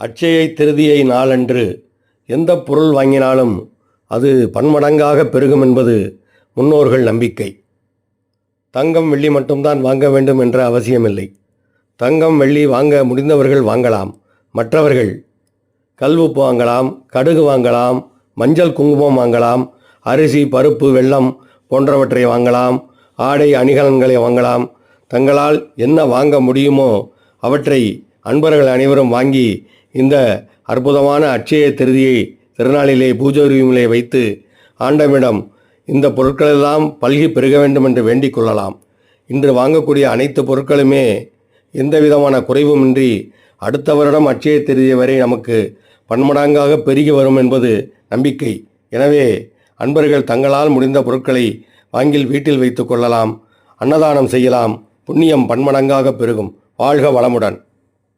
அட்சயை திருதியை நாளன்று எந்த பொருள் வாங்கினாலும் அது பன்மடங்காக பெருகும் என்பது முன்னோர்கள் நம்பிக்கை. தங்கம் வெள்ளி மட்டும்தான் வாங்க வேண்டும் என்ற அவசியமில்லை. தங்கம் வெள்ளி வாங்க முடிந்தவர்கள் வாங்கலாம். மற்றவர்கள் கல்வுப்பு வாங்கலாம் கடுகு வாங்கலாம் மஞ்சள் குங்குமம் வாங்கலாம் அரிசி பருப்பு வெல்லம் போன்றவற்றை வாங்கலாம் ஆடை அணிகலன்களை வாங்கலாம். தங்களால் என்ன வாங்க முடியுமோ அவற்றை அன்பர்கள் அனைவரும் வாங்கி இந்த அற்புதமான அட்சய திருதியை திருநாளிலே பூஜை உரிமையிலே வைத்து ஆண்டவிடம் இந்த பொருட்களெல்லாம் பல்கி பெருக வேண்டும் என்று வேண்டிக் கொள்ளலாம். இன்று வாங்கக்கூடிய அனைத்து பொருட்களுமே எந்த விதமான குறைவுமின்றி அடுத்த வருடம் அட்சய திருதியை வரை நமக்கு பன்மடங்காக பெருகி வரும் என்பது நம்பிக்கை. எனவே அன்பர்கள் தங்களால் முடிந்த பொருட்களை வாங்கி வீட்டில் வைத்து கொள்ளலாம். அன்னதானம் செய்யலாம். புண்ணியம் பன்மடங்காக பெருகும். வாழ்க வளமுடன்.